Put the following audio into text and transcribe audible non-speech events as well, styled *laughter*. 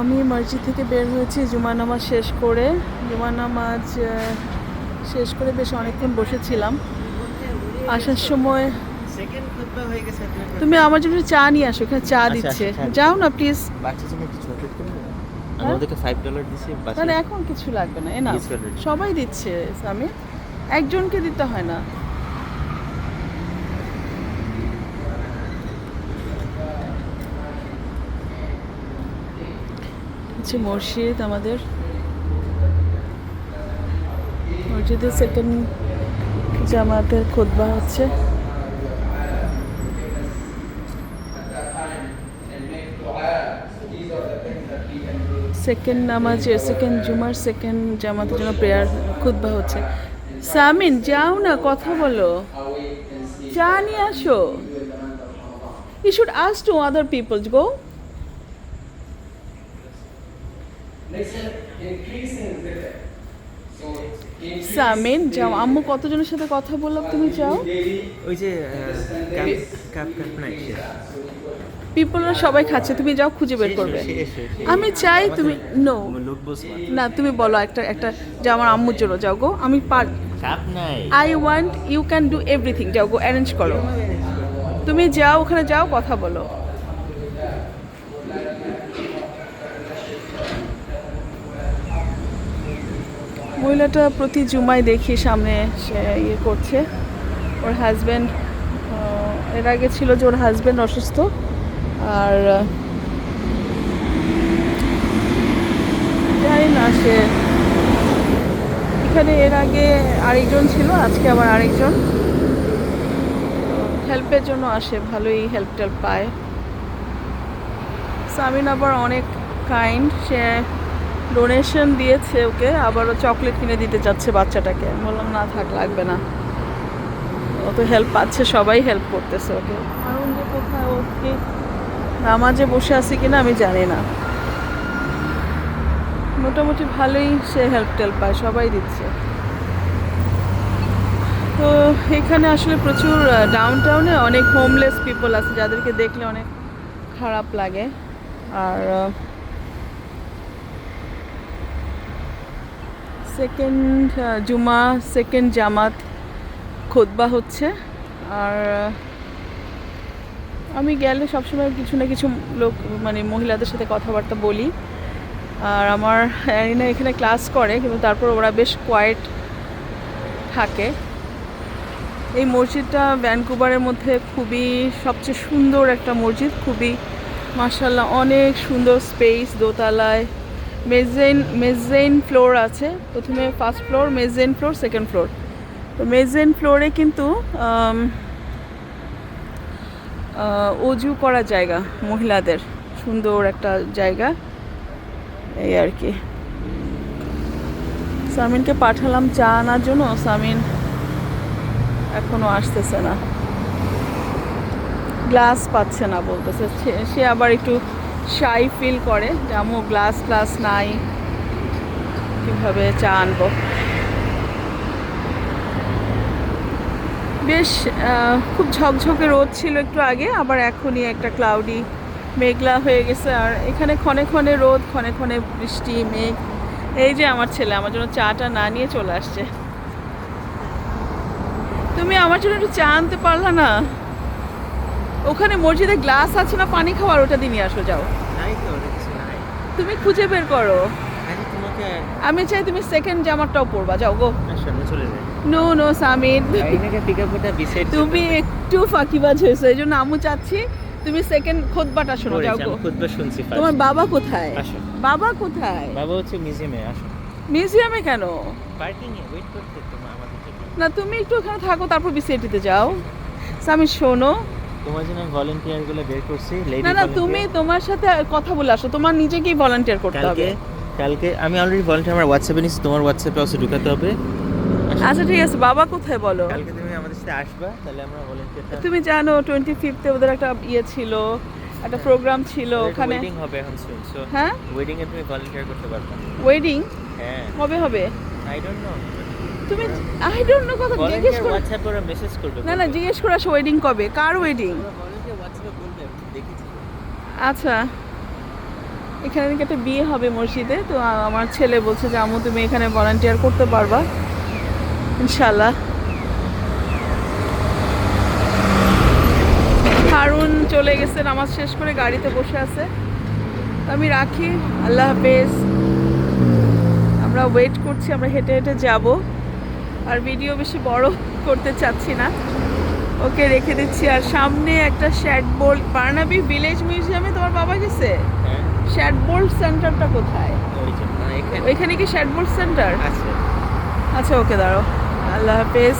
আমি মসজিদ থেকে বের হয়েছি জুমা নামাজ শেষ করে। জুমা নামাজ শেষ করে বেশ অনেকক্ষণ বসেছিলাম। আসার সময় সেকেন্ড হয়ে গেছে তুমি আমার জন্য চা নিয়ে আসো এখানে চা আচ্ছা, দিচ্ছে। আচ্ছা, যাও না প্লিজ হ্যাঁ? এখন কিছু লাগবে না এ না সবাই দিচ্ছে আমি একজনকে দিতে হয় না। হচ্ছে মসজিদ আমাদের। মসজিদে সেকেন্ড জামাতের খুতবা হচ্ছে। সেকেন্ড নামাজের সেকেন্ড জুমার সেকেন্ড জামাতের জন্য প্রেয়ার খুতবা হচ্ছে। সামিন, যাও না, কথা বলো। চা নিয়ে আসো। You should ask to other peoples go Samin যাও আম্মু কতজনের সাথে কথা বললাম তুমি যাও? ওই যে পিপলরা সবাই খাচ্ছে তুমি যাও খুঁজে বের করবে। আমি চাই তুমি নো না তুমি বলো একটা একটা যে আমার আম্মুর জন্য যাও গো। আমি পার I want you can do everything যাও গো অ্যারেঞ্জ করো। তুমি যাও ওখানে যাও কথা বলো। মহিলাটা প্রতি জুমায় দেখি সামনে সে ইয়ে করছে। ওর হাজব্যান্ড এর আগে ছিল যে ওর হাজব্যান্ড অসুস্থ। আর, জানি না সে, এখানে এর আগে আরেকজন ছিল, আজকে আবার আরেকজন। হেল্পের জন্য আসে, ভালোই হেল্প টেল্প পায়। সামিন আবার অনেক কাইন্ড সে ডোনেশন দিয়েছে ওকে আবারও চকলেট কিনে দিতে চাচ্ছে বাচ্চাটাকে। বললাম না থাক লাগবে না। ও তো হেল্প পাচ্ছে সবাই হেল্প করতেছে ওকে। কারণ যে কোথায় ওকে নামাজে বসে আছে কিনা আমি জানি না। মোটামুটি ভালোই সে হেল্প টেল্প পায় সবাই দিচ্ছে। তো এখানে আসলে প্রচুর ডাউন টাউনে অনেক হোমলেস পিপল আছে যাদেরকে দেখলে অনেক খারাপ লাগে। আর সেকেন্ড জুমা সেকেন্ড জামাত খোদবা হচ্ছে। আর আমি গেলে সবসময় কিছু না কিছু লোক মানে মহিলাদের সাথে কথাবার্তা বলি। আর আমার অ্যারিনা এখানে ক্লাস করে, কিন্তু তারপর ওরা বেশ কোয়াইট থাকে। এই মসজিদটা ভ্যানকুভারের মধ্যে খুবই সবচেয়ে সুন্দর একটা মসজিদ, খুবই মার্শাল্লাহ অনেক সুন্দর স্পেস দোতলায়। মেজেন মেজেন ফ্লোর আছে। প্রথমে first floor mezzanine floor second floor তো মেজেন ফ্লোরে কিন্তু অজু করা জায়গা মহিলাদের। সুন্দর একটা জায়গা। এই আর কি। সামিনকে পাঠালাম চা আনার জন্য। সামিন এখনও আসতেছে না। গ্লাস পাচ্ছে না বলতেছে। সে আবার একটু শাই ফিল করে যে আমু গ্লাস গ্লাস নাই। কীভাবে চা আনব? বেশ খুব ঝকঝকে রোদ ছিল একটু আগে, আবার এখনই একটা ক্লাউডি মেঘলা হয়ে গেছে। আর এখানে ক্ষণে ক্ষণে রোদ, ক্ষণে ক্ষণে বৃষ্টি, মেঘ। এই যে আমার ছেলে, আমার জন্য চাটা না নিয়ে চলে আসছে। তুমি আমার জন্য একটু চা আনতে পারলা না? ওখানে মসজিদে গ্লাস আছে না পানি খাওয়ার? ওটা দিয়ে নিয়ে আসো যাও। তুমি খুঁজে বের করো। আমি আমি চাই তুমি সেকেন্ড জামারটাও পরবা যাও গো। না নো করতে তুমি একটু ফাঁকিবাজ হয়েছো এই জন্য আমু চাচ্ছি তুমি সেকেন্ড খোদবাটা শোনো যাও গো। শুনছি তোমার বাবা কোথায়? বাবা কোথায়? বাবা হচ্ছে মিউজিয়ামে আসো। মিউজিয়ামে কেন? পার্কিং এ ওয়েট করতে তোমার আমাদের না তুমি একটু ওখানে থাকো তারপর বিসিআইটিতে যাও। সামি শোনো। তোমার জন্য ভলান্টিয়ারগুলো বের করছি লেডি না না তুমি তোমার সাথে কথা বলে আসো তোমার নিজেকেই ভলান্টিয়ার করতে হবে। কালকে আমি অলরেডি ভলান্টিয়ার আমার হোয়াটসঅ্যাপে নিচ্ছি তোমার হোয়াটসঅ্যাপে অবশ্যই ঢুকাতে হবে। আচ্ছা ঠিক আছে বাবা কোথায় বলো? কালকে তুমি আমাদের সাথে আসবা তাহলে আমরা ভলান্টিয়ারটা তুমি জানো টোয়েন্টি ফিফথে ওদের একটা ইয়ে ছিল একটা প্রোগ্রাম ছিল ওখানে ওয়েডিং হবে এখন সো হ্যাঁ? ওয়েডিং এ তুমি ভলান্টিয়ার করতে পারবে। ওয়েডিং হ্যাঁ। কবে হবে? আই ডোন্ট নো তুমি আই ডোন্ট নো কথা জিজ্ঞেস করে। হোয়াটসঅ্যাপে ওরা মেসেজ করবে না না জিজ্ঞেস করে আসো ওয়েডিং কবে? কার ওয়েডিং আচ্ছা। এখানে নাকি একটা বিয়ে হবে মসজিদে তো আমার ছেলে বলছে যে আমু তুমি এখানে ভলান্টিয়ার করতে পারবা? ইনশাল্লাহ হারুন চলে গেছে নামাজ শেষ করে গাড়িতে বসে আছে। আমি রাখি আল্লাহ হাফেজ। আমরা ওয়েট করছি আমরা হেঁটে হেঁটে যাব। আর ভিডিও বেশি বড় *laughs* করতে চাচ্ছি না। ওকে রেখে দিচ্ছি। আর সামনে একটা শ্যাট বোল্ট। বার্নাবি ভিলেজ মিউজিয়ামে তোমার বাবা গেছে? হ্যাঁ। শ্যাট বোল্ট সেন্টারটা কোথায়? ওই ওইখানে কি শ্যাট বোল্ট সেন্টার? আছে। আচ্ছা ওকে দাঁড়ো আল্লাহ হাফেজ।